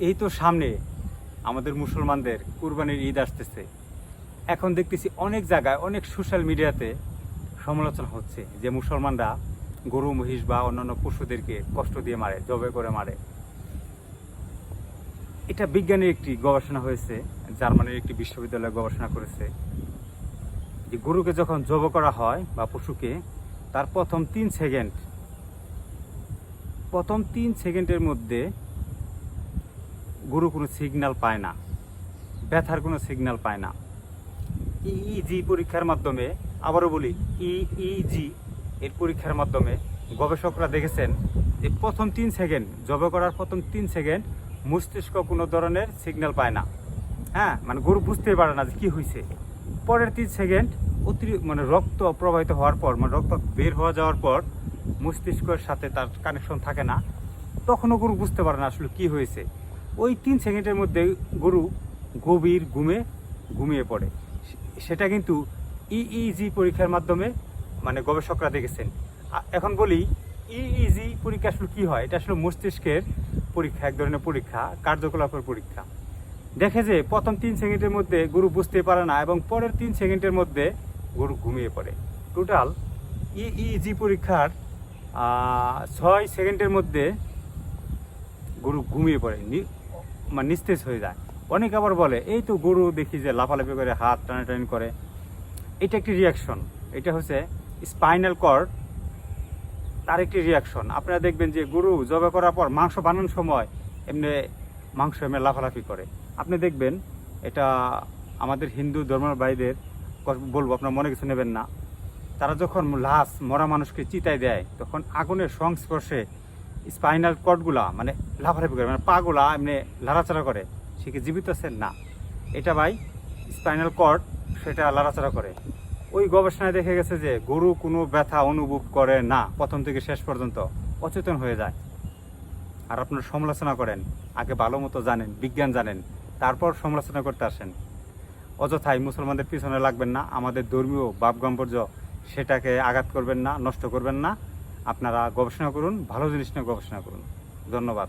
এই তো সামনে আমাদের মুসলমানদের কুরবানির ঈদ আসতেছে। এখন দেখতেছি অনেক জায়গায়, অনেক সোশ্যাল মিডিয়াতে সমালোচনা হচ্ছে যে মুসলমানরা গরু, মহিষ বা অন্যান্য পশুদেরকে কষ্ট দিয়ে মারে, জবে করে মারে। এটা বিজ্ঞানের একটি গবেষণা হয়েছে, জার্মানির একটি বিশ্ববিদ্যালয় গবেষণা করেছে যে গরুকে যখন জব করা হয় বা পশুকে, তার প্রথম তিন সেকেন্ড, প্রথম তিন সেকেন্ডের মধ্যে গরু কোনো সিগন্যাল পায় না, ব্যথার কোনো সিগন্যাল পায় না। ইইজি পরীক্ষার মাধ্যমে, আবারও বলি ইইজি এর পরীক্ষার মাধ্যমে গবেষকরা দেখেছেন যে প্রথম তিন সেকেন্ড জবে করার প্রথম তিন সেকেন্ড মস্তিষ্ক কোনো ধরনের সিগন্যাল পায় না। হ্যাঁ মানে গরু বুঝতেই পারে না যে কী হয়েছে পরের তিন সেকেন্ড অতিরিক্ত মানে রক্ত প্রবাহিত হওয়ার পর মানে রক্ত বের হওয়া যাওয়ার পর মস্তিষ্কের সাথে তার কানেকশন থাকে না। তখনও গরু বুঝতে পারে না আসলে কি হয়েছে ওই তিন সেকেন্ডের মধ্যে গরু গভীর ঘুমে ঘুমিয়ে পড়ে। সেটা কিন্তু ইইজি পরীক্ষার মাধ্যমে মানে গবেষকরা দেখেছেন। এখন বলি ইইজি পরীক্ষা আসলে কী হয়? এটা আসলে মস্তিষ্কের পরীক্ষা, এক ধরনের পরীক্ষা, কার্যকলাপের পরীক্ষা। দেখে যে প্রথম তিন সেকেন্ডের মধ্যে গরু বুঝতে পারে না এবং পরের তিন সেকেন্ডের মধ্যে গরু ঘুমিয়ে পড়ে। টোটাল ইইজি পরীক্ষার ছয় সেকেন্ডের মধ্যে গরু ঘুমিয়ে পড়ে। নিস্তেজ হয়ে যায়। অনেক আবার বলে, এই তো গরু দেখি যে লাফালাফি করে, হাত টানাটানি করে। এটা একটি রিয়াকশন এটা হচ্ছে স্পাইনাল কর্ড তার একটি রিয়াকশন আপনারা দেখবেন যে গরু জবে করার পর মাংস বানানোর সময় এমনি মাংস এমনি লাফালাফি করে। আপনি দেখবেন, এটা আমাদের হিন্দু ধর্মের ভাইদের বলব, আপনার মনে কিছু নেবেন না। তারা যখন লাশ মরা মানুষকে চিতায় দেয়, তখন আগুনের সংস্পর্শে স্পাইনাল কর্ডগুলা মানে লাফালাফি করে মানে পাগুলা এমনি লাড়াচাড়া করে, সে কি জীবিত আছেন না। এটা ভাই স্পাইনাল কর্ড সেটা লাড়াচাড়া করে। ওই গবেষণায় দেখে গেছে যে গরু কোনো ব্যথা অনুভব করে না, প্রথম থেকে শেষ পর্যন্ত, অচেতন হয়ে যায়। আর আপনারা সমালোচনা করেন, আগে ভালো মতো জানেন, বিজ্ঞান জানেন, তারপর সমালোচনা করতে আসেন। অযথাই মুসলমানদের পিছনে লাগবেন না, আমাদের ধর্মীয় বাপ গম্পর্য সেটাকে আঘাত করবেন না, নষ্ট করবেন না। আপনারা গবেষণা করুন ভালো জিনিস নিয়ে গবেষণা করুন। ধন্যবাদ।